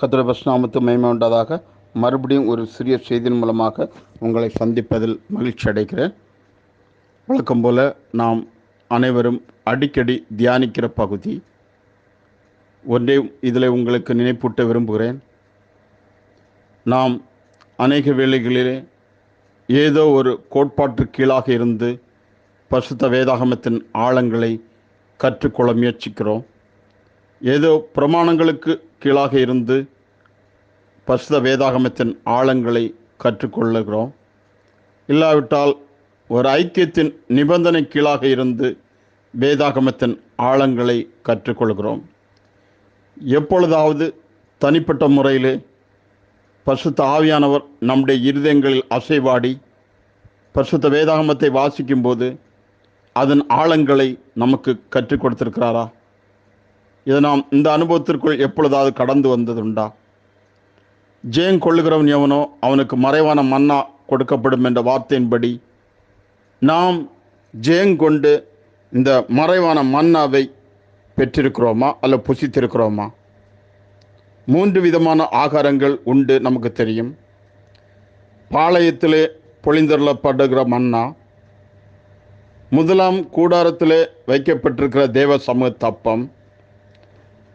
கத்திர பஸ்நாமத்து மகிமை உண்டதாக மறுபடியும் ஒரு சிறிய செய்தியின் மூலமாக உங்களை சந்திப்பதில் மகிழ்ச்சி அடைகிறேன். வழக்கம் போல நாம் அனைவரும் அடிக்கடி தியானிக்கிற பகுதி. ஒன்றே இதில் உங்களுக்கு நினைப்பூட்ட விரும்புகிறேன். நாம் அநேக வேளைகளிலே ஏதோ ஒரு கோட்பாட்டு கீழாக இருந்து பசுத்த வேதாகமத்தின் ஆழங்களை கற்றுக்கொள்ள முயற்சிக்கிறோம். ஏதோ பிரமாணங்களுக்கு கீழாக இருந்து பசுத வேதாகமத்தின் ஆழங்களை கற்றுக்கொள்ளுகிறோம். இல்லாவிட்டால் ஒரு ஐக்கியத்தின் நிபந்தனை கீழாக இருந்து வேதாகமத்தின் ஆழங்களை கற்றுக்கொள்கிறோம். எப்பொழுதாவது தனிப்பட்ட முறையிலே பசுத்த ஆவியானவர் நம்முடைய இருதயங்களில் அசைவாடி பசுத்த வேதாகமத்தை வாசிக்கும்போது அதன் ஆழங்களை நமக்கு கற்றுக் கொடுத்திருக்கிறாரா? இதை நாம் இந்த அனுபவத்திற்குள் எப்பொழுதாவது கடந்து வந்ததுண்டா? ஜெயம் கொள்ளுகிறவன் எவனோ அவனுக்கு மறைவான மன்னா கொடுக்கப்படும் என்ற வார்த்தையின்படி நாம் ஜெயங்கொண்டு இந்த மறைவான மன்னாவை பெற்றிருக்கிறோமா அல்ல புசித்திருக்கிறோமா? மூன்று விதமான ஆகாரங்கள் உண்டு நமக்கு தெரியும். பாளையத்திலே பொழிந்தருளப்படுகிற மன்னா முதலாம் கூடாரத்திலே வைக்கப்பட்டிருக்கிற தேவ சமூக தப்பம்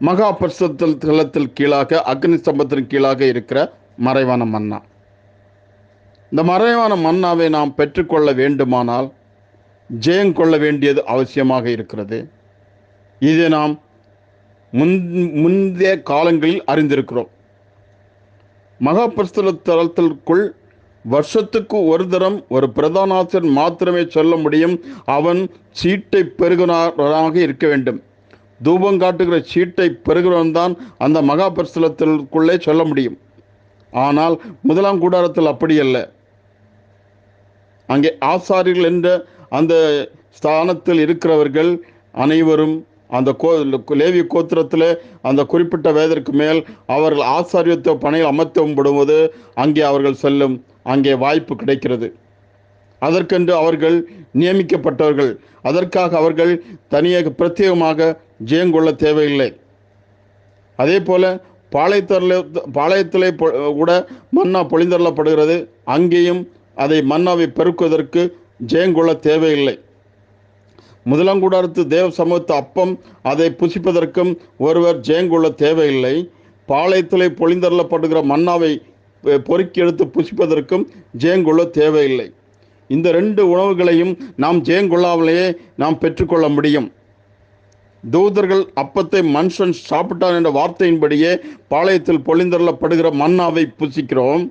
மகா பரிசுத்தல் தளத்தில் கீழாக அக்னி சம்பத்தின் கீழாக இருக்கிற மறைவான மன்னா. இந்த மறைவான மன்னாவை நாம் பெற்றுக்கொள்ள வேண்டுமானால் ஜெயம் கொள்ள வேண்டியது அவசியமாக இருக்கிறது. இதை நாம் முன் முந்தைய காலங்களில் அறிந்திருக்கிறோம். மகா பரிசுத்த தளத்திற்குள் வருஷத்துக்கு ஒரு தரம் ஒரு பிரதானாசன் மாத்திரமே சொல்ல முடியும். அவன் சீட்டை பெறுகிறாராக இருக்க வேண்டும். தூபம் காட்டுகிற சீட்டை பெறுகிறவன் தான் அந்த மகா பரிசலத்திற்குள்ளே சொல்ல முடியும். ஆனால் முதலாம் கூடாரத்தில் அப்படி அல்ல. அங்கே ஆசாரிகள் என்ற அந்த ஸ்தானத்தில் இருக்கிறவர்கள் அனைவரும் அந்த கோ லேவி கோத்திரத்தில் அந்த குறிப்பிட்ட வயதிற்கு மேல் அவர்கள் ஆசாரியத்துவ பணியில் அமர்த்தப்படும்போது அங்கே அவர்கள் செல்லும். அங்கே வாய்ப்பு கிடைக்கிறது. அதற்கென்று அவர்கள் நியமிக்கப்பட்டவர்கள். அதற்காக அவர்கள் தனியாக பிரத்யேகமாக ஜெயங்கொள்ள தேவையில்லை. அதே போல பாளையத்தரில் பாளையத்திலே கூட மன்னா பொழிந்தள்ளப்படுகிறது. அங்கேயும் அதை மன்னாவை பெருக்குவதற்கு ஜெயங்கொள்ள தேவையில்லை. முதலங்குடாரத்து தேவ சமூகத்து அப்பம் அதை புசிப்பதற்கும் ஒருவர் ஜெயங்கொள்ள தேவையில்லை. பாளையத்திலே பொழிந்தள்ளப்படுகிற மன்னாவை பொறுக்கி எடுத்து புசிப்பதற்கும் ஜெயங்கொள்ள தேவையில்லை. இந்த ரெண்டு உணவுகளையும் நாம் ஜெயங்கொள்ளாமலேயே நாம் பெற்றுக்கொள்ள முடியும். தூதர்கள் அப்பத்தை மனுஷன் சாப்பிட்டான் என்ற வார்த்தையின்படியே பாளையத்தில் பொழிந்தரலப்படுகிற மன்னாவை புசிக்கிறோம்.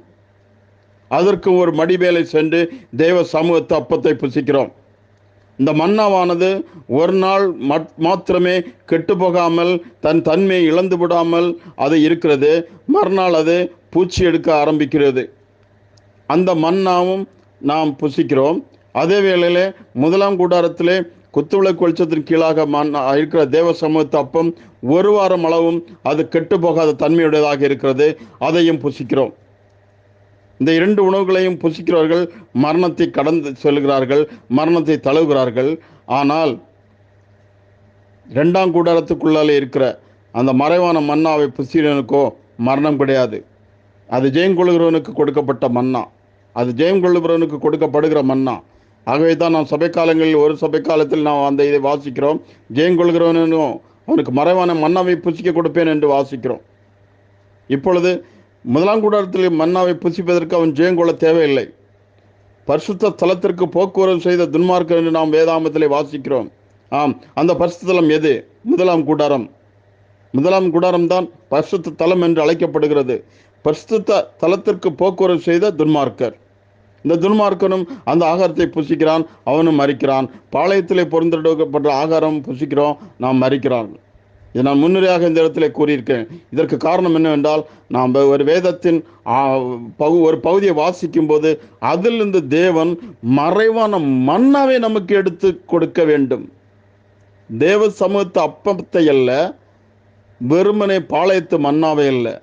அதற்கு ஒரு மடிவேலை சென்று தேவ சமூகத்து அப்பத்தை புசிக்கிறோம். இந்த மன்னாவானது ஒரு நாள் மாத்திரமே கெட்டு போகாமல் தன் தன்மையை இழந்து விடாமல் அது இருக்கிறது. மறுநாள் அது பூச்சி எடுக்க ஆரம்பிக்கிறது. அந்த மன்னாவும் நாம் புசிக்கிறோம். அதே வேளையில் முதலாம் கூடாரத்திலே குத்துவிளக்கு வெளிச்சத்தின் கீழாக மண் இருக்கிற தேவ சமூகத்து அப்பம் ஒரு வாரம் அளவும் அது கெட்டு போகாத தன்மையுடையதாக இருக்கிறது. அதையும் புசிக்கிறோம். இந்த இரண்டு உணவுகளையும் புசிக்கிறவர்கள் மரணத்தை கடந்து செல்கிறார்கள் மரணத்தை தழுவுகிறார்கள். ஆனால் ரெண்டாம் கூடாரத்துக்குள்ளாலே இருக்கிற அந்த மறைவான மன்னாவை புசிக்கிறவனுக்கோ மரணம் கிடையாது. அது ஜெயம் கொள்கிறவனுக்கு கொடுக்கப்பட்ட மன்னா. அது ஜெயம் கொள்ளுகிறவனுக்கு கொடுக்கப்படுகிற மன்னா. ஆகவே தான் நாம் சபை காலங்களில் ஒரு சபை காலத்தில் நாம் அந்த இதை வாசிக்கிறோம். ஜெயம் கொள்கிறவனும் அவனுக்கு மறைவான மன்னாவை புசிக்க கொடுப்பேன் என்று வாசிக்கிறோம். இப்பொழுது முதலாம் கூடாரத்தில் மன்னாவை புசிப்பதற்கு அவன் ஜெயங்கொள்ள தேவையில்லை. பரிசுத்த தலத்திற்கு போக்குவரத்து செய்த துன்மார்க்கர் என்று நாம் வேதாமத்திலே வாசிக்கிறோம். ஆம் அந்த பரிசுத்தலம் எது? முதலாம் கூடாரம். முதலாம் கூடாரம் தான் பரிசுத்த தலம் என்று அழைக்கப்படுகிறது. பரிசுத்த தலத்திற்கு போக்குவரத்து செய்த துன்மார்க்கர். இந்த துன்மார்க்கனும் அந்த ஆகாரத்தை புசிக்கிறான் அவனும் மறிக்கிறான் பாளையத்திலே பொருந்தெடுக்கப்பட்ட ஆகாரம் புசிக்கிறோம் நாம் மறிக்கிறான் இதை நான் முன்னுரையாக இந்த இடத்துல கூறியிருக்கேன் இதற்கு காரணம் என்னவென்றால் நாம் ஒரு வேதத்தின் பகு ஒரு பகுதியை வாசிக்கும் போது அதிலிருந்து தேவன் மறைவான மன்னாவை நமக்கு எடுத்து கொடுக்க வேண்டும். தேவ சமூகத்து அப்பத்தை அல்ல வெறுமனை பாளையத்து மன்னாவை இல்லை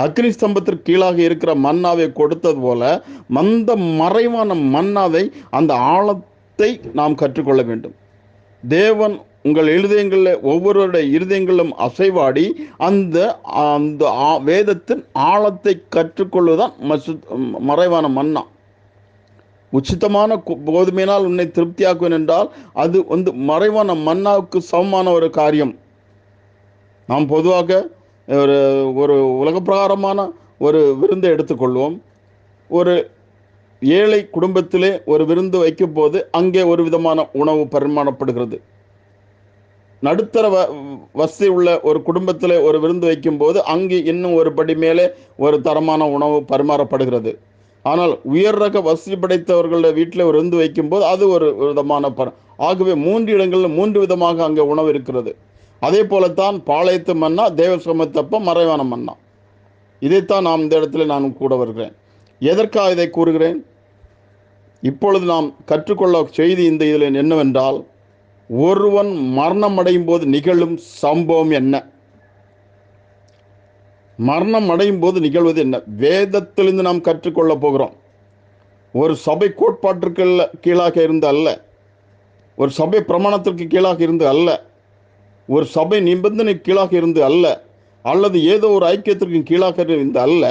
அக்னி ஸ்தம்பத்திற்கு கீழாக இருக்கிற மன்னாவை கொடுத்தது போல மந்த மறைவான மன்னாவை அந்த ஆழத்தை நாம் கற்றுக்கொள்ள வேண்டும். தேவன் உங்கள் இருதயங்களில் ஒவ்வொருவருடைய இருதயங்களும் அசைவாடி அந்த அந்த ஆ- வேதத்தின் ஆழத்தை கற்றுக்கொள்வதுதான் மசு மறைவான மன்னா. உச்சிதமான கோதுமையினால் உன்னை திருப்தியாக்குவேன் என்றால் அது வந்து மறைவான மன்னாவுக்கு சமமான ஒரு காரியம். நாம் பொதுவாக ஒரு ஒரு உலகப்பிரகாரமான ஒரு விருந்தை எடுத்துக்கொள்வோம். ஒரு ஏழை குடும்பத்திலே ஒரு விருந்து வைக்கும் போது அங்கே ஒரு விதமான உணவு பரிமாறப்படுகிறது. நடுத்தர வ வசதி உள்ள ஒரு குடும்பத்தில் ஒரு விருந்து வைக்கும்போது அங்கே இன்னும் ஒரு படி மேலே ஒரு தரமான உணவு பரிமாறப்படுகிறது. ஆனால் உயர் ரக வசதி படைத்தவர்களுடைய வீட்டில் ஒரு விருந்து வைக்கும்போது அது ஒரு விதமான பர ஆகவே மூன்று இடங்களில் மூன்று விதமாக அங்கே உணவு இருக்கிறது. அதே போலத்தான் பாளையத்து மன்னா தேவ சமத்தப்ப மறைவான மன்னா. இதைத்தான் நாம் இந்த இடத்துல நான் கூட வருகிறேன். எதற்காக இதை கூறுகிறேன்? இப்பொழுது நாம் கற்றுக்கொள்ள செய்தி இந்த இதில் என்னவென்றால் ஒருவன் மரணம் அடையும் போது நிகழும் சம்பவம் என்ன? மரணம் அடையும் போது நிகழ்வது என்ன? வேதத்திலிருந்து நாம் கற்றுக்கொள்ள போகிறோம். ஒரு சபை கோட்பாட்டிற்கு கீழாக இருந்து அல்ல. ஒரு சபை பிரமாணத்திற்கு கீழாக இருந்து அல்ல. ஒரு சபை நிபந்தனை கீழாக இருந்து அல்ல அல்லது ஏதோ ஒரு ஐக்கியத்திற்கு கீழாக இருந்து அல்ல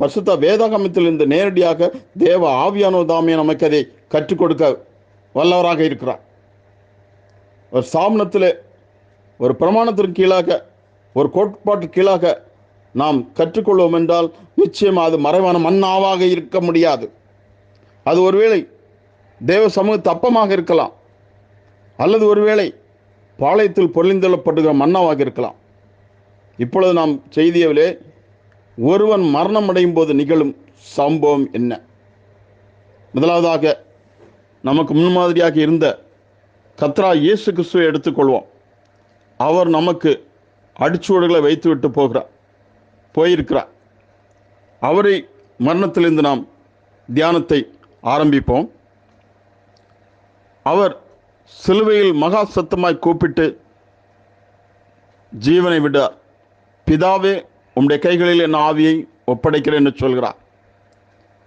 பசுத்த வேதாகமத்தில் இருந்து நேரடியாக தேவ ஆவியானோ தாமே நமக்கு அதை கற்றுக் கொடுக்க வல்லவராக இருக்கிறார். ஒரு சாமனத்தில் ஒரு பிரமாணத்திற்கு கீழாக ஒரு கோட்பாட்டு கீழாக நாம் கற்றுக்கொள்வோம் என்றால் நிச்சயம் அது மறைவான மண்ணாவாக இருக்க முடியாது. அது ஒருவேளை தேவ சமூக தப்பமாக இருக்கலாம் அல்லது ஒருவேளை பாளையத்தில் பொழிந்தள்ளப்படுகிற மன்னாவாக இருக்கலாம். இப்பொழுது நாம் செய்தியிலே ஒருவன் மரணம் அடையும் போது நிகழும் சம்பவம் என்ன? முதலாவதாக நமக்கு முன்மாதிரியாக இருந்த கத்ரா இயேசு கிறிஸ்துவை எடுத்துக்கொள்வோம். அவர் நமக்கு அடிச்சுவடுகளை வைத்துவிட்டு போகிறார் போயிருக்கிறார். அவரை மரணத்திலிருந்து நாம் தியானத்தை ஆரம்பிப்போம். அவர் சிலுவையில் மகா சத்தமாய் கூப்பிட்டு ஜீவனை விட பிதாவே உம்முடைய கைகளில் என் ஆவியை ஒப்படைக்கிறேன் என்று சொல்கிறார்.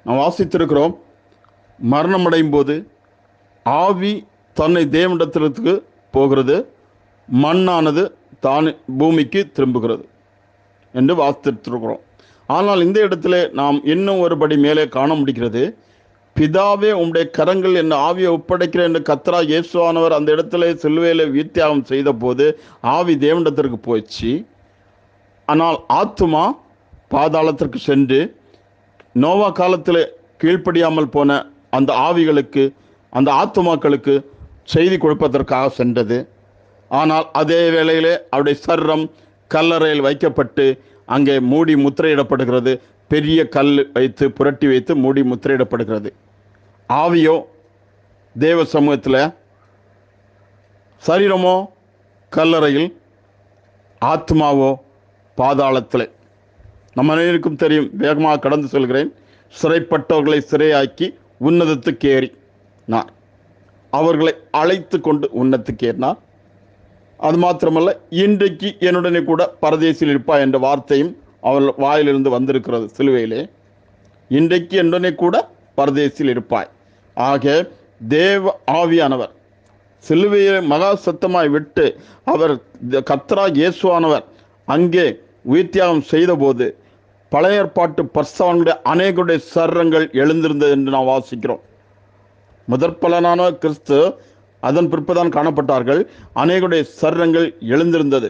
நாம் வாசித்திருக்கிறோம் மரணமடையும் போது ஆவி தன்னை தேவனிடத்திற்கு போகிறது மண்ணானது தான் பூமிக்கு திரும்புகிறது என்று வாசித்திருக்கிறோம். ஆனால் இந்த இடத்துல நாம் இன்னும் ஒருபடி மேலே காண முடிகிறது. பிதாவே உம்முடைய கரங்கள் என் ஆவியை ஒப்படைக்கிறேன் என்று கத்ரா இயேசுவானவர் அந்த இடத்துல சிலுவையில் வீத்தியாகம் செய்த போது ஆவி தேவனிடத்திற்கு போயிடுச்சு ஆனால் ஆத்துமா பாதாளத்திற்கு சென்று நோவா காலத்தில் கீழ்ப்படியாமல் போன அந்த ஆவிகளுக்கு அந்த ஆத்துமாக்களுக்கு செய்தி கொடுப்பதற்காக சென்றது. ஆனால் அதே வேளையிலே அவருடைய சர்ரம் கல்லறையில் வைக்கப்பட்டு அங்கே மூடி முத்திரையிடப்படுகிறது. பெரிய கல் வைத்து புரட்டி வைத்து மூடி முத்திரையிடப்படுகிறது. ஆவியோ தேவ சமூகத்தில் சரீரமோ கல்லறையில் ஆத்மாவோ பாதாளத்தில். நம்ம அனைவருக்கும் தெரியும் வேகமாக கடந்து செல்கிறேன். சிறைப்பட்டவர்களை சிறையாக்கி உன்னதத்துக்கு ஏறி நான். அவர்களை அழைத்து கொண்டு உன்னத்துக்கு ஏறினார். அது மாத்திரமல்ல இன்றைக்கு என்னுடனே கூட பரதேசியில் இருப்பா என்ற வார்த்தையும் அவள் வாயிலிருந்து வந்திருக்கிறது சிலுவையிலே. இன்றைக்கு என்னுடனே கூட பரதேசியில் இருப்பாய். ஆக தேவ ஆவியானவர் சிலுவையை மகா சத்தமாய் விட்டு அவர் கத்ரா இயேசுவானவர் அங்கே உயிர்த்தியாகம் செய்தபோது பழைய ஏற்பாட்டு பர்சவனுடைய அநேகருடைய சரங்கள் எழுந்திருந்தது என்று நாம் வாசிக்கிறோம். முதற்பலனான கிறிஸ்து அதன் பிற்புதான் காணப்பட்டார்கள். அநேகருடைய சரங்கள் எழுந்திருந்தது.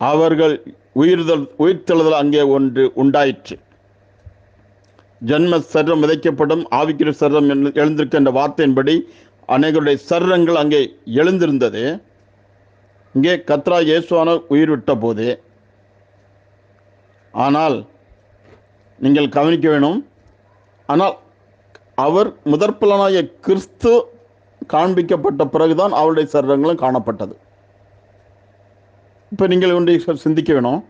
அவர்கள் உயிர்தல் உயிர்த்தெழுதல் அங்கே ஒன்று உண்டாயிற்று. ஜென்ம சர்ரம் விதைக்கப்படும் ஆவிக்கிற சர்ரம் எழுந்திருக்கின்ற வார்த்தையின்படி அநேகருடைய சர்ரங்கள் அங்கே எழுந்திருந்தது. இங்கே கத்ரா இயேசுவான உயிர்விட்ட போது ஆனால் நீங்கள் கவனிக்க வேணும். ஆனால் அவர் முதற்பலனாய கிறிஸ்து காண்பிக்கப்பட்ட பிறகுதான் அவருடைய சரீரங்களும் காணப்பட்டது. இப்போ நீங்கள் ஒன்றை சிந்திக்க வேணும்.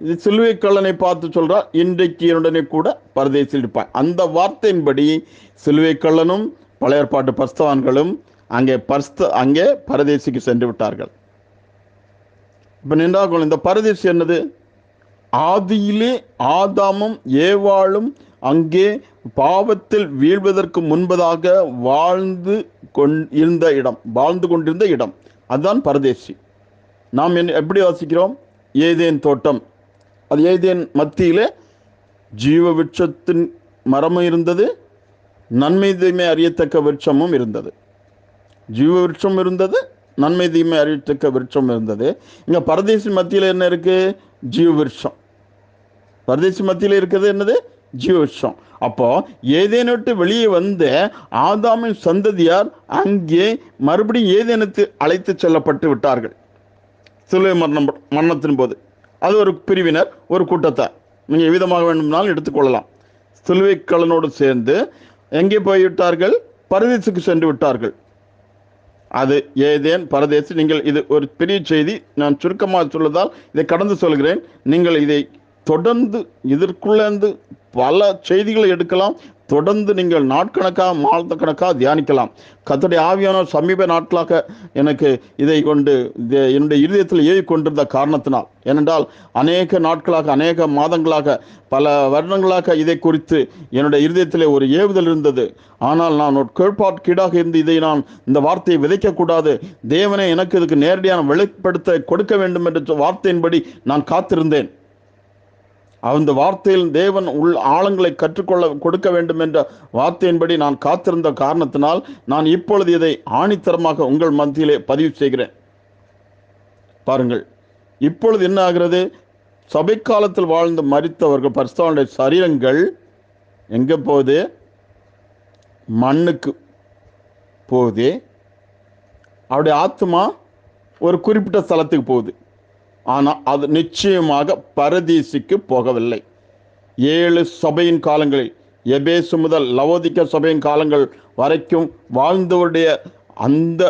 இது சிலுவை கல்லனை பார்த்து சொல்றார் இன்றைக்கு என்னுடனே கூட பரதேசில் இருப்பான் அந்த வார்த்தையின்படி சிலுவை கல்லனும் பழைய ஏற்பாட்டு பஸ்தவான்களும் அங்கே பர்ஸ்த அங்கே பரதேசிக்கு சென்று விட்டார்கள். இப்போ நின்றார்கள் இந்த பரதேசி என்னது? ஆதியிலே ஆதாமும் ஏவாளும் அங்கே பாவத்தில் வீழ்வதற்கு முன்பதாக வாழ்ந்து கொண் இருந்த இடம் வாழ்ந்து கொண்டிருந்த இடம். அதுதான் பரதேசி. நாம் என் எப்படி வாசிக்கிறோம்? ஏதேன் தோட்டம். அது ஏதேன் மத்தியிலே ஜீவ விருட்சத்தின் மரமும் இருந்தது நன்மை தீமை அறியத்தக்க விருட்சமும் இருந்தது. ஜீவ விருட்சம் இருந்தது நன்மை தீமை அறியத்தக்க விருட்சம் இருந்தது. இங்கே பரதேசி மத்தியில் என்ன இருக்குது ஜீவ விருட்சம் பரதேசி மத்தியில் இருக்கிறது என்னது? ஜீவ விருட்சம் அப்போது ஏதேனை விட்டு வெளியே வந்த ஆதாமின் சந்ததியார் அங்கே மறுபடியும் ஏதேனத்து அழைத்து செல்லப்பட்டு விட்டார்கள். சிலுவை மரணம் மரணத்தின் போது. அது ஒரு பிரிவினர் ஒரு கூட்டத்தை. நீங்கள் எவ்விதமாக வேண்டுமானாலும் எடுத்துக்கொள்ளலாம் சிலுவைக்கலனோடு சேர்ந்து எங்கே போய்விட்டார்கள்? பரதேசுக்கு சென்று விட்டார்கள். அது ஏதேன் பரதேசு நீங்கள் இது ஒரு பெரிய செய்தி. நான் சுருக்கமாக சொல்வதால் இதை கடந்து சொல்கிறேன். நீங்கள் இதை தொடர்ந்து இதற்குள்ளேருந்து பல செய்திகளை எடுக்கலாம். தொடர்ந்து நீங்கள் நாட்கணக்காக மாத கணக்காக தியானிக்கலாம். கத்தடைய ஆவியானவர் சமீப நாட்களாக எனக்கு இதை கொண்டு என்னுடைய இருதயத்தில் ஏவி கொண்டிருந்த காரணத்தினால் ஏனென்றால் அநேக நாட்களாக அநேக மாதங்களாக பல வருடங்களாக இதை குறித்து என்னுடைய இருதயத்தில் ஒரு ஏவுதல் இருந்தது. ஆனால் நான் ஒரு கேட்பாட்கீடாக இருந்து இதை நான் இந்த வார்த்தையை விதைக்கக்கூடாது. தேவனே எனக்கு இதுக்கு நேரடியான வெளிப்படுத்த கொடுக்க வேண்டும் என்ற வார்த்தையின்படி நான் காத்திருந்தேன். அந்த வார்த்தையில் தேவன் உள் ஆழங்களை கற்றுக்கொள்ள கொடுக்க வேண்டும் என்ற வார்த்தையின்படி நான் காத்திருந்த காரணத்தினால் நான் இப்பொழுது இதை ஆணித்தரமாக உங்கள் மத்தியிலே பதிவு செய்கிறேன். பாருங்கள் இப்பொழுது என்ன ஆகிறது? சபை காலத்தில் வாழ்ந்து மறித்தவர்கள் பரிசுத்தவனுடைய சரீரங்கள் எங்கே போகுது? மண்ணுக்கு போகுது. அவருடைய ஆத்மா ஒரு குறிப்பிட்ட ஸ்தலத்துக்கு போகுது. ஆனால் அது நிச்சயமாக பரதீசிக்கு போகவில்லை. ஏழு சபையின் காலங்களில் எபேசு முதல் லவோதிக்க சபையின் காலங்கள் வரைக்கும் வாழ்ந்தவருடைய அந்த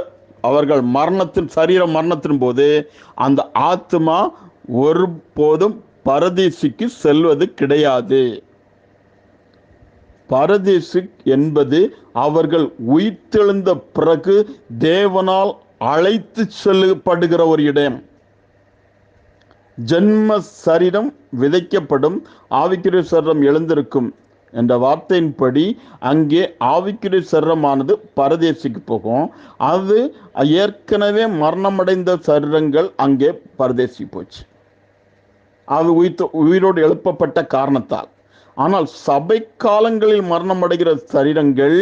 அவர்கள் மரணத்தின் சரீர மரணத்தின் போது அந்த ஆத்மா ஒருபோதும் பரதீசிக்கு செல்வது கிடையாது. பரதீசு என்பது அவர்கள் உயிர்த்தெழுந்த பிறகு தேவனால் அழைத்து செல்லப்படுகிற ஒரு இடம். ஜென்ம சரீரம் விதைக்கப்படும் ஆவிக்குரிய சரீரம் எழுந்திருக்கும் என்ற வார்த்தையின்படி அங்கே ஆவிக்குரிய சரீரமானது பரதேசிக்கு போகும். அது ஏற்கனவே மரணமடைந்த சரீரங்கள் அங்கே பரதேசி போச்சு. அது உயிர் உயிரோடு எழுப்பப்பட்ட காரணத்தால். ஆனால் சபை காலங்களில் மரணம் அடைகிற சரீரங்கள்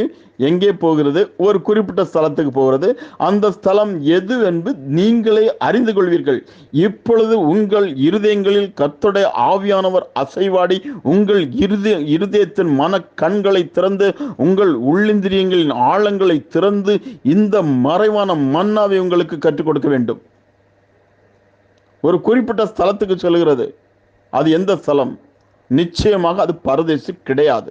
எங்கே போகிறது? ஒரு குறிப்பிட்ட ஸ்தலத்துக்கு போகிறது. அந்த ஸ்தலம் எது என்று நீங்களே அறிந்து கொள்வீர்கள். இப்பொழுது உங்கள் இருதயங்களில் கர்த்தருடைய ஆவியானவர் அசைவாடி உங்கள் இருதய இருதயத்தின் மன கண்களை திறந்து உங்கள் உள்ளிந்திரியங்களின் ஆழங்களை திறந்து இந்த மறைவான மன்னாவை உங்களுக்கு கற்றுக் கொடுக்க வேண்டும். ஒரு குறிப்பிட்ட ஸ்தலத்துக்கு சொல்கிறது அது எந்த ஸ்தலம்? நிச்சயமாக அது பரதேசி கிடையாது.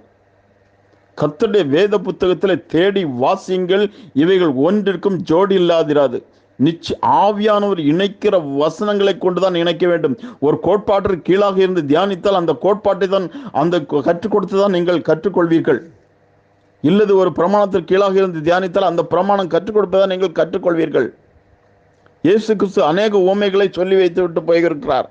கத்துடைய வேத புத்தகத்தில் தேடி வாசியுங்கள் இவைகள் ஒன்றிற்கும் ஜோடி இல்லாதிராது. நிச்சய ஆவியானவர் இணைக்கிற வசனங்களை கொண்டுதான் இணைக்க வேண்டும். ஒரு கோட்பாட்டிற்கு கீழாக இருந்து தியானித்தால் அந்த கோட்பாட்டை தான் அந்த கற்றுக் கொடுத்து தான் நீங்கள் கற்றுக்கொள்வீர்கள். இல்லது ஒரு பிரமாணத்திற்கு கீழாக இருந்து தியானித்தால் அந்த பிரமாணம் கற்றுக் கொடுப்பதை நீங்கள் கற்றுக்கொள்வீர்கள். இயேசு கிறிஸ்து அநேக உவமைகளை சொல்லி வைத்து விட்டு போயிருக்கிறார்.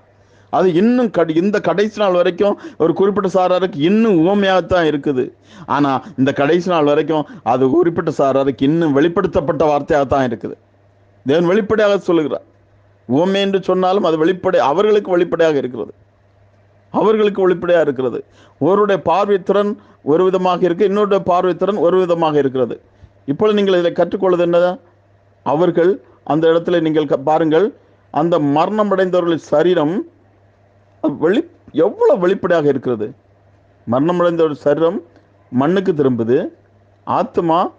அது இன்னும் கடி இந்த கடைசி நாள் வரைக்கும் ஒரு குறிப்பிட்ட சாராருக்கு இன்னும் உவமையாகத்தான் இருக்குது. ஆனால் இந்த கடைசி நாள் வரைக்கும் அது குறிப்பிட்ட சாராருக்கு இன்னும் வெளிப்படுத்தப்பட்ட வார்த்தையாக தான் இருக்குது. தேவன் வெளிப்படையாக சொல்லுகிறார். உவமை என்று சொன்னாலும் அது வெளிப்படை அவர்களுக்கு வெளிப்படையாக இருக்கிறது. அவர்களுக்கு வெளிப்படையாக இருக்கிறது. ஒருவருடைய பார்வை திறன் ஒரு விதமாக இருக்கு இன்னொருடைய பார்வை திறன் ஒரு விதமாக இருக்கிறது. இப்பொழுது நீங்கள் இதை கற்றுக்கொள்வது என்ன அவர்கள் அந்த இடத்துல நீங்கள் க- பாருங்கள் அந்த மரணம் அடைந்தவர்களின் சரீரம் வெளி எவ்வளோ வெளிப்படையாக இருக்கிறது? மரணமடைந்த ஒரு சரீரம் மண்ணுக்கு திரும்புது. ஆத்மா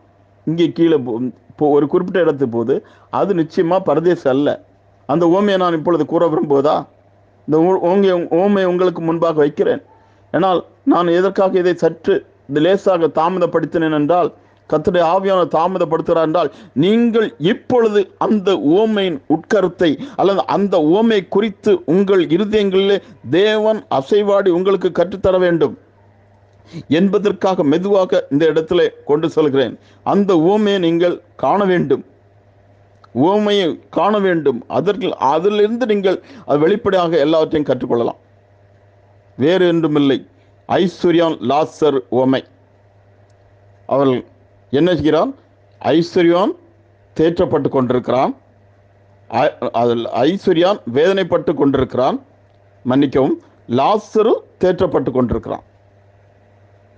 இங்கே கீழே போ- ஒரு குறிப்பிட்ட இடத்துக்கு போகுது. அது நிச்சயமாக பரதேசம் அல்ல. அந்த ஓமையை நான் இப்பொழுது கூற விரும்புவதா? இந்த ஊ- ஓங்கை ஓமை உங்களுக்கு முன்பாக வைக்கிறேன். ஏனால் நான் எதற்காக இதை சற்று லேசாக தாமதப்படுத்தினேன் என்றால் கத்துடைய ஆவியான தாமதப்படுத்துகிறார் என்றால் நீங்கள் இப்பொழுது அந்த ஓமையின் உட்கருத்தை அல்லது அந்த ஓமை குறித்து உங்கள் இருதயங்களிலே தேவன் அசைவாடி உங்களுக்கு கற்றுத்தர வேண்டும் என்பதற்காக மெதுவாக இந்த இடத்துல கொண்டு செல்கிறேன். அந்த ஓமையை நீங்கள் காண வேண்டும். ஓமையை காண வேண்டும். அதற்கு அதிலிருந்து நீங்கள் அது வெளிப்படையாக எல்லாவற்றையும் கற்றுக்கொள்ளலாம். வேறு என்றுமில்லை ஐஸ்வர்யான் லாசர் ஓமை அவர்கள் என்ன செய்கிறான்? ஐஸ்வர்யான் தேற்றப்பட்டு கொண்டிருக்கிறான். அதில் ஐஸ்வர்யான் வேதனைப்பட்டு கொண்டிருக்கிறான். மன்னிக்கவும் லாசரு தேற்றப்பட்டு கொண்டிருக்கிறான்.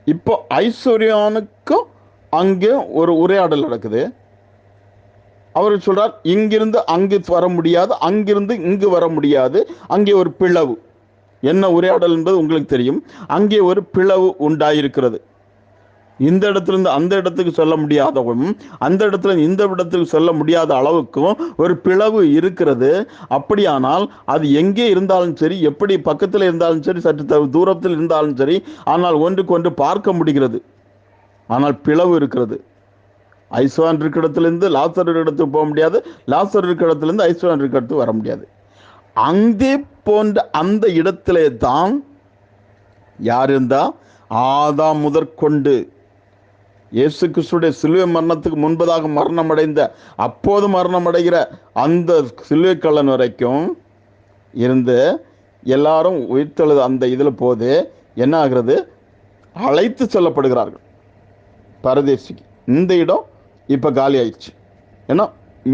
இப்போ ஐஸ்வர்யானுக்கும் அங்கே ஒரு உரையாடல் நடக்குது. அவர் சொல்றார் இங்கிருந்து அங்கு வர முடியாது அங்கிருந்து இங்கு வர முடியாது. அங்கே ஒரு பிளவு. என்ன உரையாடல் என்பது உங்களுக்கு தெரியும். அங்கே ஒரு பிளவு உண்டாயிருக்கிறது. இந்த இடத்துலேருந்து அந்த இடத்துக்கு சொல்ல முடியாதவும் அந்த இடத்துல இந்த இடத்துக்கு சொல்ல முடியாத அளவுக்கும் ஒரு பிளவு இருக்கிறது. அப்படியானால் அது எங்கே இருந்தாலும் சரி எப்படி பக்கத்தில் இருந்தாலும் சரி சற்று தூரத்தில் இருந்தாலும் சரி ஆனால் ஒன்றுக்கு ஒன்று பார்க்க முடிகிறது. ஆனால் பிளவு இருக்கிறது. ஐஸ்வான் இருக்கிற இடத்துலேருந்து லாசர் இருக்கிற இடத்துக்கு போக முடியாது. லாசர் இருக்கிற இடத்துலேருந்து ஐஸ்வான் இருக்கிற இடத்துக்கு வர முடியாது. அங்கே போன்ற அந்த இடத்திலே தான் யார் இருந்தால் ஆதாம் முதற்கொண்டு. இயேசு கிறிஸ்துடைய சிலுவை மரணத்துக்கு முன்பதாக மரணம் அடைந்த அப்போது மரணம் அடைகிற அந்த சிலுவை கல்லன் வரைக்கும் இருந்து எல்லாரும் உயிர்த்தெழுது அந்த இதில் போது என்ன ஆகிறது? அழைத்து செல்லப்படுகிறார்கள். பரதேசிக்கு. இந்த இடம் இப்போ காலி ஆயிடுச்சு ஏன்னா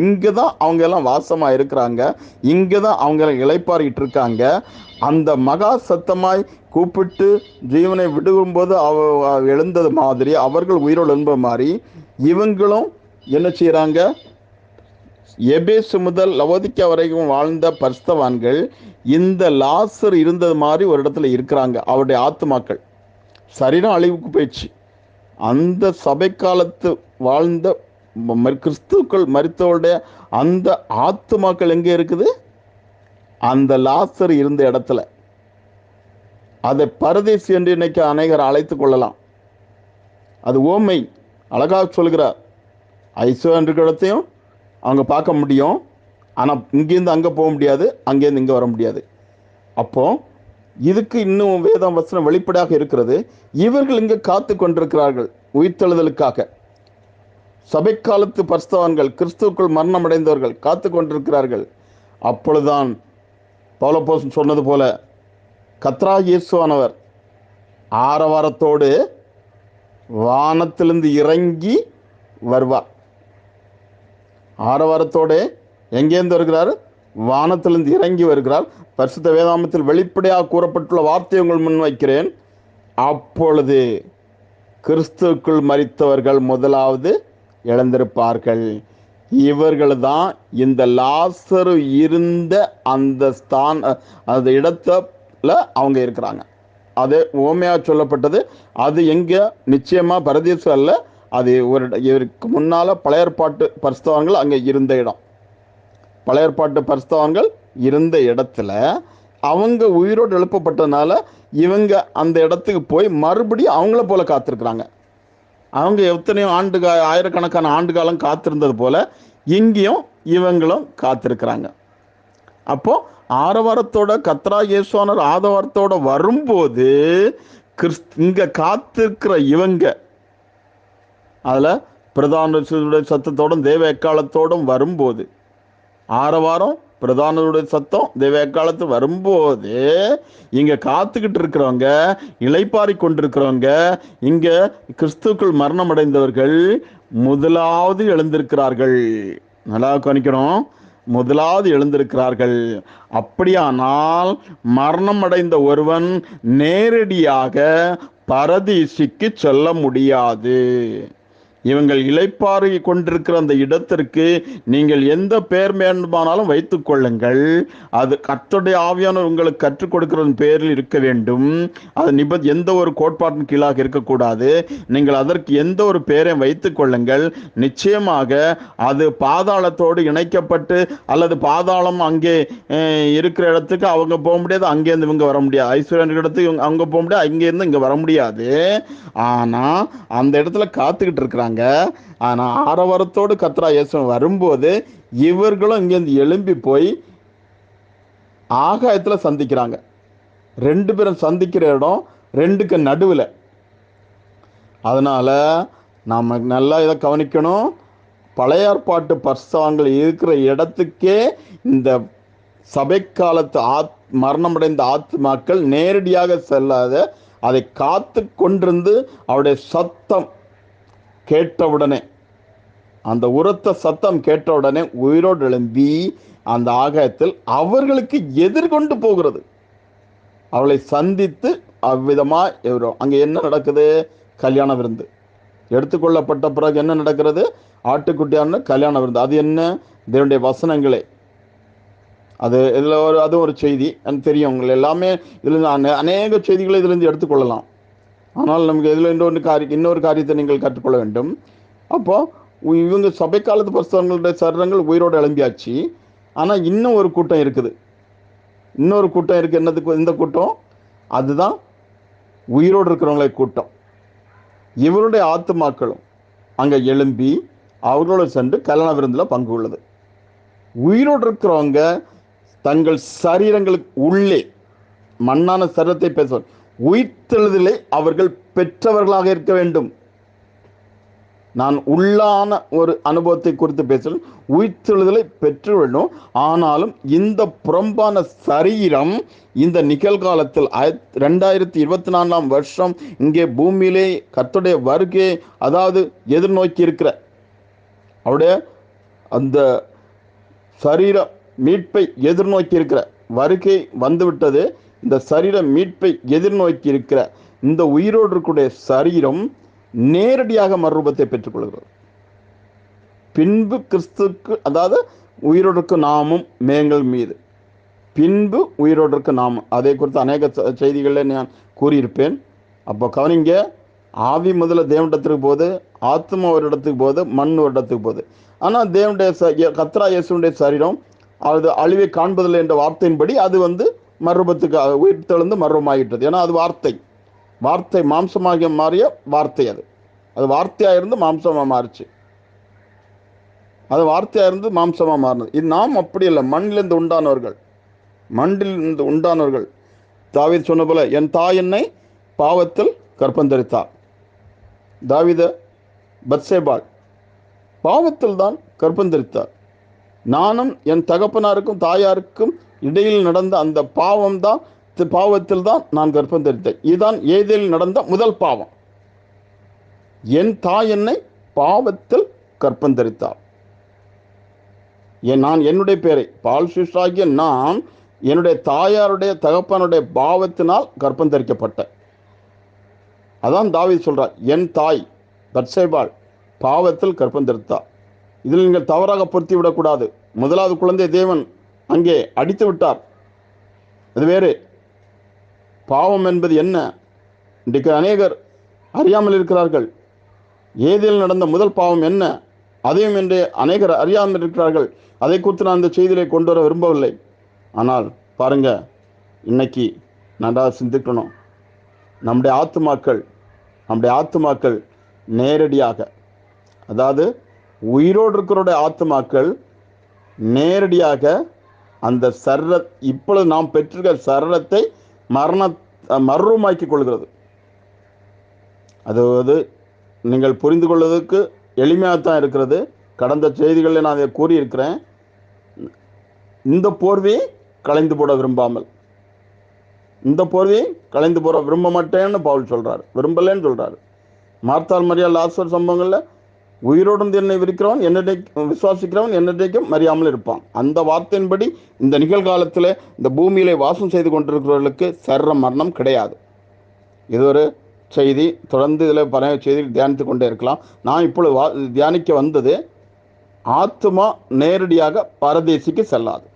இங்கே தான் அவங்க எல்லாம் வாசமாக இருக்கிறாங்க. இங்கே தான் அவங்க எல்லாம் இருக்காங்க அந்த மகா சத்தமாய் கூப்பிட்டு ஜீவனை விடும்போது அவ அவ எழுந்தது மாதிரி அவர்கள் உயிரோடு எழும்ப மாதிரி இவங்களும் என்ன செய்கிறாங்க எபேசு முதல் லவோதிக்கா வரைக்கும் வாழ்ந்த பரிஸ்தவான்கள் இந்த லாசர் இருந்தது மாதிரி ஒரு இடத்துல இருக்கிறாங்க அவருடைய ஆத்துமாக்கள். சரீரம் அழிவுக்கு போயிடுச்சு. அந்த சபை காலத்து வாழ்ந்த கிறிஸ்துக்கள் மறித்தவருடைய அந்த ஆத்துமாக்கள் எங்கே இருக்குது? அந்த லாசர் இருந்த இடத்துல. அதை பரதேசி என்று இன்னைக்கு அநேகர் அழைத்து கொள்ளலாம். அது ஓமை. அழகாக சொல்கிறார். ஐசோ இருக்கிற இடத்தையும் அவங்க பார்க்க முடியும். ஆனால் இங்கேருந்து அங்கே போக முடியாது அங்கேருந்து இங்கே வர முடியாது. அப்போ இதுக்கு இன்னும் வேதம் வசனம் வெளிப்படையாக இருக்கிறது. இவர்கள் இங்கே காத்து கொண்டிருக்கிறார்கள் உயிர்த்தெழுதலுக்காக. சபைக்காலத்து பரிஸ்தவான்கள் கிறிஸ்துவுக்குள் மரணமடைந்தவர்கள் காத்து கொண்டிருக்கிறார்கள். அப்பொழுதுதான் பௌலப்போசன் சொன்னது போல கத்ரா இயேசுவானவர் ஆரவாரத்தோடு வானத்திலிருந்து இறங்கி வருவார். ஆரவாரத்தோடு எங்கேருந்து வருகிறார்? வானத்திலிருந்து இறங்கி வருகிறார். பரிசுத்த வேதாமத்தில் வெளிப்படையாக கூறப்பட்டுள்ள வார்த்தை உங்கள் முன் வைக்கிறேன். அப்பொழுது கிறிஸ்துவுக்குள் மரித்தவர்கள் முதலாவது இழந்திருப்பார்கள். இவர்கள் தான் இந்த லாசரு இருந்த அந்த ஸ்தான அந்த இடத்துல அவங்க இருக்கிறாங்க. அது ஓமையாக சொல்லப்பட்டது. அது எங்கே? நிச்சயமாக பரதேசம் அல்ல அது ஒரு இவருக்கு முன்னால் பழையற்பாட்டு பரிஸ்தவங்கள் அங்கே இருந்த இடம். பழையற்பாட்டு பரிஸ்தவங்கள் இருந்த இடத்துல அவங்க உயிரோடு எழுப்பப்பட்டனால இவங்க அந்த இடத்துக்கு போய் மறுபடியும் அவங்கள போல காத்திருக்கிறாங்க. அவங்க எத்தனையோ ஆண்டு கா ஆயிரக்கணக்கான ஆண்டு காலம் காத்திருந்தது போல இங்கேயும் இவங்களும் காத்திருக்கிறாங்க. அப்போ ஆரவாரத்தோட கத்ரா இயேசுவானர் ஆதவாரத்தோட வரும்போது கிறிஸ் இங்கே காத்திருக்கிற இவங்க அதில் பிரதான சத்தத்தோடும் தேவ எக்காலத்தோடும் வரும்போது ஆரவாரம் பிரதானருடைய சத்தம் தேவ காலத்து வரும்போது இங்கே காத்துக்கிட்டு இருக்கிறவங்க இளைப்பாரி கொண்டிருக்கிறவங்க இங்கே கிறிஸ்துக்குள் மரணம் அடைந்தவர்கள் முதலாவது எழுந்திருக்கிறார்கள். நல்லா கவனிக்கணும். முதலாவது எழுந்திருக்கிறார்கள். அப்படியானால் மரணம் அடைந்த ஒருவன் நேரடியாக பரதீசிக்கு செல்ல முடியாது. இவங்கள் இளைப்பாறு கொண்டிருக்கிற அந்த இடத்திற்கு நீங்கள் எந்த பெயர் வேண்டுமானாலும் வைத்துக் கொள்ளுங்கள். அது கர்த்தருடைய ஆவியானவர் உங்களுக்கு கற்றுக் கொடுக்கிற பேரில் இருக்க வேண்டும். அது நிப எந்த ஒரு கோட்பாட்டின் கீழாக இருக்கக்கூடாது. நீங்கள் அதற்கு எந்த ஒரு பெயரையும் வைத்துக் கொள்ளுங்கள். நிச்சயமாக அது பாதாளத்தோடு இணைக்கப்பட்டு அல்லது பாதாளம் அங்கே இருக்கிற இடத்துக்கு அவங்க போக முடியாது அங்கேருந்து இவங்க வர முடியாது. ஐஸ்வர்யன் இடத்துக்கு இவங்க அவங்க போக முடியாது அங்கேருந்து இங்கே வர முடியாது. ஆனால் அந்த இடத்துல காத்துக்கிட்டு இருக்கிறாங்க. ஆனால் ஆரவாரத்தோடு கத்ரா இயேசுவன் வரும்போது இவர்களும் இங்கேருந்து எழும்பி போய் ஆகாயத்தில் சந்திக்கிறாங்க. ரெண்டு பேரும் சந்திக்கிற இடம் ரெண்டுக்கு நடுவில். அதனால் நாம் நல்லா இதை கவனிக்கணும். பழைய ஏற்பாட்டு பர்சவங்கள் இருக்கிற இடத்துக்கே இந்த சபைக்காலத்து ஆத் மரணமடைந்த ஆத்மாக்கள் நேரடியாக செல்லாத அதை காத்து கொண்டிருந்து அவருடைய சத்தம் கேட்டவுடனே அந்த உரத்த சத்தம் கேட்டவுடனே உயிரோடு எழும்பி அந்த ஆகாயத்தில் அவர்களுக்கு எதிர்கொண்டு போகிறது. அவளை சந்தித்து அவ்விதமாக இவரும் அங்கே என்ன நடக்குது? கல்யாண விருந்து. எடுத்துக்கொள்ளப்பட்ட பிறகு என்ன நடக்கிறது? ஆட்டுக்குட்டியான கல்யாண விருந்து. அது என்ன? தேவனுடைய வசனங்களே. அது இதில் ஒரு அது ஒரு செய்தி. எனக்கு தெரியும். உங்களை எல்லாமே இதில் அநே- அநேக செய்திகளை இதிலிருந்து எடுத்துக்கொள்ளலாம் ஆனால் நமக்கு இதில் இன்னொரு காரியம் இன்னொரு காரியத்தை நீங்கள் கற்றுக்கொள்ள வேண்டும். அப்போது இவங்க சபை காலத்து புஸ்தகங்களுடைய சரீரங்கள் உயிரோடு எழும்பியாச்சு. ஆனால் இன்னும் ஒரு கூட்டம் இருக்குது. இன்னொரு கூட்டம் இருக்குது என்னதுக்கு? இந்த கூட்டம்? அதுதான் உயிரோடு இருக்கிறவங்களே கூட்டம். இவருடைய ஆத்துமாக்களும் அங்கே எழும்பி அவர்களோடு சென்று கல்யாண விருந்தில் பங்கு உள்ளது. உயிரோடு இருக்கிறவங்க தங்கள் சரீரங்களுக்கு உள்ளே மண்ணான சரீரத்தை பேசுவார். உயிர்த்தெழுதலை அவர்கள் பெற்றவர்களாக இருக்க வேண்டும். நான் உள்ளான ஒரு அனுபவத்தை குறித்து பேசுகிறேன் உயிர்த்தெழுதலை பெற்று வேண்டும். ஆனாலும் இந்த புறம்பான சரீரம் இந்த நிகழ்காலத்தில் ஆயிரத்தி ரெண்டாயிரத்தி இருபத்தி நாலாம் வருஷம் இங்கே பூமியிலே கத்துடைய வருகை அதாவது எதிர்நோக்கி இருக்கிற அவருடைய அந்த சரீர மீட்பை எதிர்நோக்கி இருக்கிற வருகை வந்துவிட்டது. இந்த சரீர மீட்பை எதிர்நோக்கி இருக்கிற இந்த உயிரோடு இருக்கக்கூடிய சரீரம் நேரடியாக மறுரூபத்தை பெற்றுக்கொள்கிறது. பின்பு கிறிஸ்துக்கு அதாவது உயிரோடு இருக்க நாமும் மேங்கள் மீது. பின்பு உயிரோடு இருக்க நாமும் அதை குறித்து அநேக செய்திகளில் நான் கூறியிருப்பேன். அப்போ கவனிங்க ஆவி முதல்ல தேவனிடத்துக்கு போகுது ஆத்மா ஒரு இடத்துக்கு போகுது மண் ஒரு இடத்துக்கு போகுது. ஆனால் தேவனுடைய ச- கத்ரா இயேசுடைய சரீரம் அது அழிவை காண்பதில்லை என்ற வார்த்தையின்படி அது வந்து மறுரூபத்துக்கு உயிர் தெழுந்து மறுரூபமாகிட்டது ஏன்னா அது வார்த்தை. வார்த்தை மாம்சமாக மாறிய வார்த்தை அது. அது வார்த்தையாக இருந்து மாம்சமாக மாறுச்சு. அது வார்த்தையாக இருந்து மாம்சமாக மாறினது. இது நாம் அப்படி இல்லை. மண்ணிலிருந்து உண்டானவர்கள். மண்ணிலிருந்து உண்டானவர்கள். தாவீது சொன்ன போல என் தாய் என்னை பாவத்தில் கற்பந்தரித்தார். தாவித பத்சேபாள் பாவத்தில் தான் கற்பந்தரித்தார். நானும் என் தகப்பனாருக்கும் தாயாருக்கும் இடையில் நடந்த அந்த பாவம் தான் பாவத்தில் தான் நான் கர்ப்பம் தரித்தேன். இதுதான் ஏதில் நடந்த முதல் பாவம். என் தாய் என்னை பாவத்தில் கற்பம் தரித்தார் என் நான் என்னுடைய பேரை பால் சிஷ்டாகிய நான் என்னுடைய தாயாருடைய தகப்பனுடைய பாவத்தினால் கர்ப்பம் தரிக்கப்பட்டேன். அதான் தாவி சொல்கிறார் என் தாய் பட்சேபாள் பாவத்தில் கர்ப்பம் தரித்தார் இதில் நீங்கள் தவறாக பொருத்தி விடக்கூடாது. முதலாவது குழந்தை தேவன் அங்கே அடித்து விட்டார். அது வேறு. பாவம் என்பது என்ன? இன்றைக்கு அநேகர் அறியாமல் இருக்கிறார்கள். ஏதில் நடந்த முதல் பாவம் என்ன? அதையும் என்று அநேகர் அறியாமல் இருக்கிறார்கள். அதை குறித்து நான் இந்த செய்தியை கொண்டு வர விரும்பவில்லை. ஆனால் பாருங்க இன்னைக்கு நன்றாக சிந்திக்கணும். நம்முடைய ஆத்துமாக்கள் நம்முடைய ஆத்துமாக்கள் நேரடியாக அதாவது உயிரோடு இருக்கிறோட ஆத்துமாக்கள் நேரடியாக அந்த சர்ர இப்பொழுது நாம் பெற்றிருக்கிற சரீரத்தை மரண மர்வமாக்கி கொள்கிறது. அதாவது நீங்கள் புரிந்து கொள்வதற்கு எளிமையாக தான் இருக்கிறது. கடந்த செய்திகளில் நான் அதை கூறியிருக்கிறேன். இந்த போர்வையை கலைந்து போட விரும்பாமல். இந்த போர்வையை கலைந்து போட விரும்ப மாட்டேன்னு பவுல் சொல்கிறார் விரும்பலைன்னு சொல்கிறார் மார்த்தால் மரியா லாஸ்வர் சம்பவங்களில் உயிரோடு என்னை விரிக்கிறவன் என்னை விசுவாசிக்கிறவன் என்னடைக்கும் மறியாமல் இருப்பான். அந்த வார்த்தையின்படி இந்த நிகழ்காலத்தில் இந்த பூமியிலே வாசம் செய்து கொண்டிருக்கிறவர்களுக்கு சர்ற மரணம் கிடையாது. இது ஒரு செய்தி. தொடர்ந்து இதில் பல செய்தி தியானித்து கொண்டே இருக்கலாம். நான் இப்பொழுது வா தியானிக்க வந்தது ஆத்மா நேரடியாக பரதேசிக்கு செல்லாது.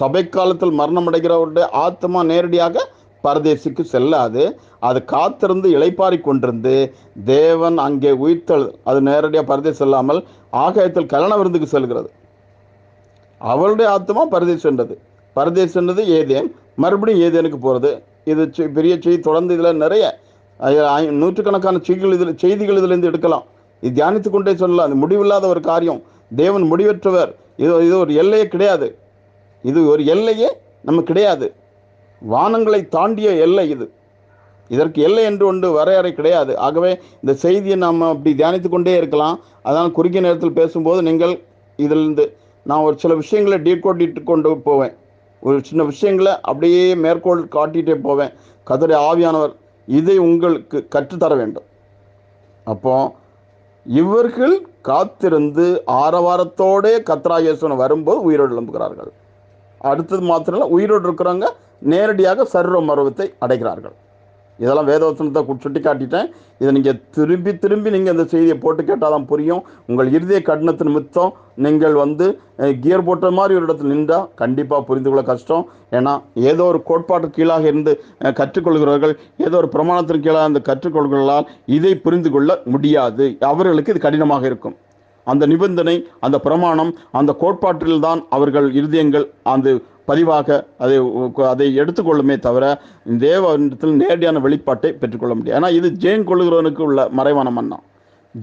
சபை காலத்தில் மரணம் அடைகிறவருடைய ஆத்மா நேரடியாக பரதேசிக்கு செல்லாது அது காத்திருந்து இளைப்பாரி கொண்டிருந்து தேவன் அங்கே உயிர்த்தல் அது நேரடியாக பரதேசம் செல்லாமல் ஆகாயத்தில் கலன விருந்துக்கு செல்கிறது. அவளுடைய ஆத்மா பரதேசம் என்றது பரதேசம் என்றது ஏதேன் மறுபடியும் ஏதேனுக்கு போகிறது இது பெரிய செய்தி தொடர்ந்து இதில் நிறைய நூற்றுக்கணக்கான செய்திகள் இதில் செய்திகள் இதிலிருந்து எடுக்கலாம். இது தியானித்து கொண்டே சொல்லலாம். அது முடிவில்லாத ஒரு காரியம். தேவன் முடிவற்றவர். இது இது ஒரு எல்லையே கிடையாது. இது ஒரு எல்லையே நமக்கு கிடையாது. வானங்களை தாண்டிய எல்லை இது. இதற்கு எல்லை என்று ஒன்று வரையறை கிடையாது. ஆகவே இந்த செய்தியை நாம் அப்படி தியானித்து கொண்டே இருக்கலாம். அதனால் குறுகிய நேரத்தில் பேசும்போது நீங்கள் இதிலிருந்து நான் ஒரு சில விஷயங்களை டீகோடிட்டு கொண்டு போவேன். ஒரு சின்ன விஷயங்களை அப்படியே மேற்கோள் காட்டிகிட்டே போவேன். கதரை ஆவியானவர் இதை உங்களுக்கு கற்றுத்தர வேண்டும். அப்போ இவர்கள் காத்திருந்து ஆரவாரத்தோடே கத்ராயேசன் வரும்போது உயிரோடு எழும்புகிறார்கள். அடுத்தது மாத்திரம் இல்லை உயிரோடு இருக்கிறவங்க நேரடியாக சர்வ மர்வத்தை அடைகிறார்கள். இதெல்லாம் வேதவசனத்தை சுட்டி காட்டிட்டேன் இதை நீங்கள் திரும்பி திரும்பி நீங்கள் இந்த செய்தியை போட்டு கேட்டால் தான் புரியும். உங்கள் இறுதிய கடினத்தின் நிமித்தம் நீங்கள் வந்து கியர் போட்ட மாதிரி ஒரு இடத்துல நின்றால் கண்டிப்பாக புரிந்து கொள்ள கஷ்டம். ஏன்னா ஏதோ ஒரு கோட்பாட்டு கீழாக இருந்து கற்றுக்கொள்கிறவர்கள் ஏதோ ஒரு பிரமாணத்தின் கீழாக இருந்து கற்றுக்கொள்கிறால் இதை புரிந்து கொள்ள முடியாது. அவர்களுக்கு இது கடினமாக இருக்கும். அந்த நிபந்தனை அந்த பிரமாணம் அந்த கோட்பாட்டில்தான் அவர்கள் இருதயங்கள் அந்த பதிவாக அதை அதை எடுத்துக்கொள்ளுமே தவிர தேவத்தில் நேரடியான வெளிப்பாட்டை பெற்றுக்கொள்ள முடியும் ஏன்னா இது ஜெயின் கொள்ளுகிறவனுக்கு உள்ள மறைவான மன்னா.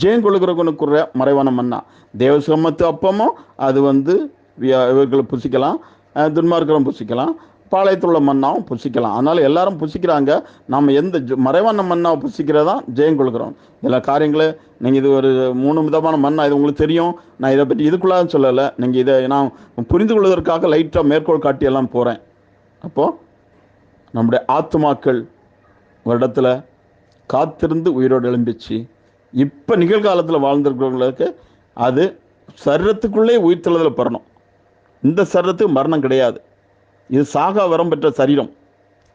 ஜெயம் கொள்ளுகிறவனுக்கு உள்ள மறைவான மன்னா. தேவ சம்மத்து அப்பமும் அது வந்து வி- இவர்கள் புசிக்கலாம் அஹ் புசிக்கலாம். பாளையத்தில் உள்ள மண்ணாவும் புசிக்கலாம். அதனால் எல்லாரும் புசிக்கிறாங்க. நம்ம எந்த மறைவான மண்ணாவை புசிக்கிறதா ஜெயம் கொள்கிறோம். எல்லா காரியங்களும் நீங்கள் இது ஒரு மூணு விதமான மண்ணா இது உங்களுக்கு தெரியும். நான் இதை பற்றி இதுக்குள்ளாக சொல்லலை. நீங்கள் இதை நான் புரிந்து கொள்வதற்காக லைட்டாக மேற்கோள் காட்டி எல்லாம் போகிறேன் அப்போது நம்முடைய ஆத்துமாக்கள் ஒரு இடத்துல காத்திருந்து உயிரோடு எழும்பிச்சு இப்போ நிகழ்காலத்தில் வாழ்ந்திருக்கிறவங்களுக்கு அது சரீரத்துக்குள்ளே உயிர்த்தெழுதல் பெறணும். இந்த சரீரத்துக்கு மரணம் கிடையாது. இது சாகா வரம் பெற்ற சரீரம்.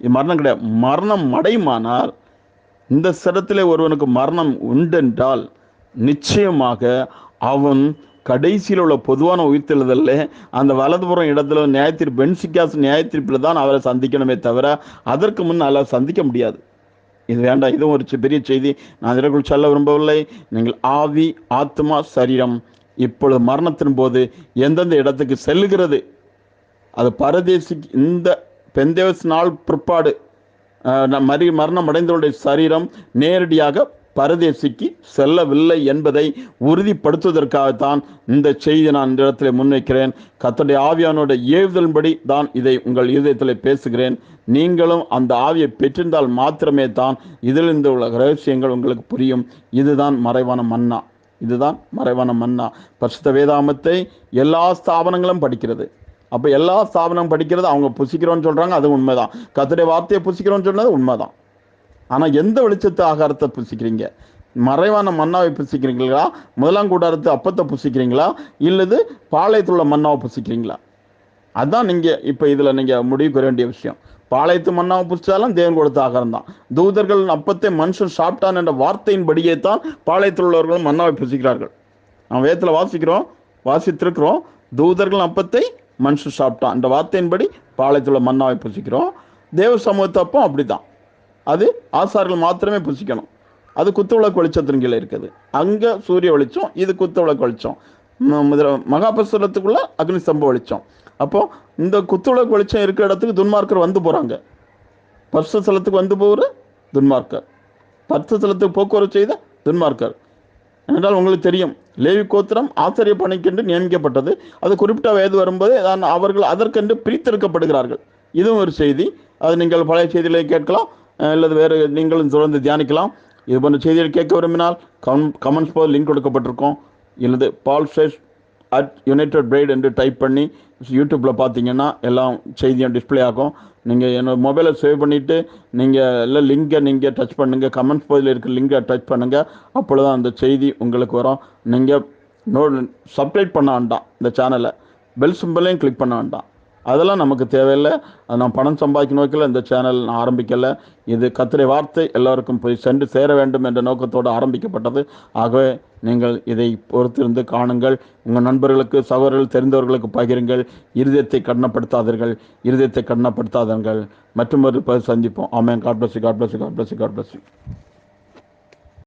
இது மரணம் கிடையாது. மரணம் அடையுமானால் இந்த சரத்திலே ஒருவனுக்கு மரணம் உண்டென்றால் நிச்சயமாக அவன் கடைசியில் உள்ள பொதுவான உயிர்த்தெழுதல்ல அந்த வலதுபுறம் இடத்துல நியாயத்தீர்ப்பு பென்சிகாஸ் நியாயத்திருப்பில் தான் அவரை சந்திக்கணுமே தவிர அதற்கு முன் அவரை சந்திக்க முடியாது. இது வேண்டாம். இதுவும் ஒரு பெரிய செய்தி. நான் இதற்குள் சொல்ல விரும்பவில்லை. நீங்கள் ஆவி ஆத்மா சரீரம் இப்பொழுது மரணத்தின் போது எந்தெந்த இடத்துக்கு செல்லுகிறது அது பரதேசிக்கு இந்த பெந்தேவஸ் நாள் பிற்பாடு மறி நம் மரணம் அடைந்தவருடைய சரீரம் நேரடியாக பரதேசிக்கு செல்லவில்லை என்பதை உறுதிப்படுத்துவதற்காகத்தான் இந்த செய்தி நான் இந்த இடத்துல முன்வைக்கிறேன். கத்தடைய ஆவியானோட ஏவுதலின்படி தான் இதை உங்கள் இதயத்தில் பேசுகிறேன். நீங்களும் அந்த ஆவியை பெற்றிருந்தால் மாத்திரமே தான் இதிலிருந்து உள்ள ரகசியங்கள் உங்களுக்கு புரியும். இதுதான் மறைவான மன்னா. இதுதான் மறைவான மன்னா. பரிசுத்த வேதாமத்தை எல்லா ஸ்தாபனங்களும் படிக்கிறது. அப்போ எல்லா ஸ்தாபனம் படிக்கிறது அவங்க புசிக்கிறோன்னு சொல்கிறாங்க அது உண்மைதான். கத்துடைய வார்த்தையை புசிக்கிறோன்னு சொன்னது உண்மைதான். ஆனால் எந்த வெளிச்சத்து ஆகாரத்தை புசிக்கிறீங்க? மறைவான மன்னாவை புசிக்கிறீங்களா? முதலாம் கூடாரத்து அப்பத்தை புசிக்கிறீங்களா? இல்லது பாளையத்தில் உள்ள மன்னாவை புசிக்கிறீங்களா? அதுதான் நீங்கள் இப்போ இதில் நீங்கள் முடிவு பெற வேண்டிய விஷயம். பாளையத்து மன்னாவை புசித்தாலும் தேவன் கொடுத்த ஆகாரம் தான் தூதர்கள் அப்பத்தை மனுஷன் சாப்பிட்டான் என்ற வார்த்தையின்படியே தான் பாளையத்தில் உள்ளவர்கள் மன்னாவை புசிக்கிறார்கள். நம்ம வேத்தில் வாசிக்கிறோம் வாசித்திருக்கிறோம். தூதர்கள் அப்பத்தை மனுஷன் சாப்பிட்டான். என்ற வார்த்தையின்படி பாளையத்தில் மண்ணாவை மன்னாவை புசிக்கிறோம். தேவ சமூகத்தப்போ அப்படி அப்படிதான். அது ஆசார்கள் மாத்திரமே புசிக்கணும். அது குத்துவிளக்கு வெளிச்சத்தின் கீழே இருக்குது. அங்கே சூரிய வெளிச்சம் இது குத்துவிளக்கு வெளிச்சம். முதல- மகாபசுரத்துக்குள்ள அக்னி ஸ்தம்ப வெளிச்சம். அப்போது இந்த குத்துவிளக்கு வெளிச்சம் இருக்கிற இடத்துக்கு துன்மார்க்கர் வந்து போகிறாங்க பரிசு ஸ்தலத்துக்கு வந்து போகிற துன்மார்க்கர். பரிசு ஸ்தலத்துக்கு போக்குவரத்து செய்த துன்மார்க்கர். என்றால் உங்களுக்கு தெரியும் லேவி கோத்திரம் ஆசிரிய பணிக்கென்று நியமிக்கப்பட்டது. அது குறிப்பிட்ட வயது வரும்போது தான் அவர்கள் அதற்கென்று பிரித்தெடுக்கப்படுகிறார்கள். இதுவும் ஒரு செய்தி. அது நீங்கள் பழைய செய்திகளை கேட்கலாம். அல்லது வேறு நீங்களும் தொடர்ந்து தியானிக்கலாம். இது போன்ற செய்திகள் கேட்க விரும்பினால் கம் கமெண்ட்ஸ் போது லிங்க் கொடுக்கப்பட்டிருக்கோம். இல்லது பால் ஸ்டேஷ் அட் யுனைடெட் பிரைட் என்று டைப் பண்ணி யூடியூப்பில் பார்த்தீங்கன்னா எல்லாம் செய்தியும் டிஸ்ப்ளே ஆகும். நீங்கள் என்னோட மொபைலை சேவ் பண்ணிவிட்டு நீங்கள் எல்லாம் லிங்கை நீங்கள் டச் பண்ணுங்கள் கமெண்ட்ஸ் பகுதியில் இருக்கிற லிங்கை டச் பண்ணுங்கள் அப்பொழுது அந்த செய்தி உங்களுக்கு வரும். நீங்கள் நோ சப்ஸ்கிரைப் பண்ண வேண்டாம். இந்த சேனலை பெல் சிம்பிளையும் கிளிக் பண்ண வேண்டாம். அதெல்லாம் நமக்கு தேவையில்லை. நான் பணம் சம்பாதிக்க நோக்கில் இந்த சேனல் நான் ஆரம்பிக்கலை. இது கத்திரை வார்த்தை எல்லாருக்கும் போய் சென்று சேர வேண்டும் என்ற நோக்கத்தோடு ஆரம்பிக்கப்பட்டது. ஆகவே நீங்கள் இதை பொறுத்திருந்து காணுங்கள். உங்கள் நண்பர்களுக்கு சகோதரர்கள் தெரிந்தவர்களுக்கு பகிருங்கள். இருதயத்தை கடினப்படுத்தாதீர்கள். இருதயத்தை கடினப்படுத்தாதீர்கள். மற்றும் ஒரு சந்திப்போம். Amen. God bless God bless God bless God bless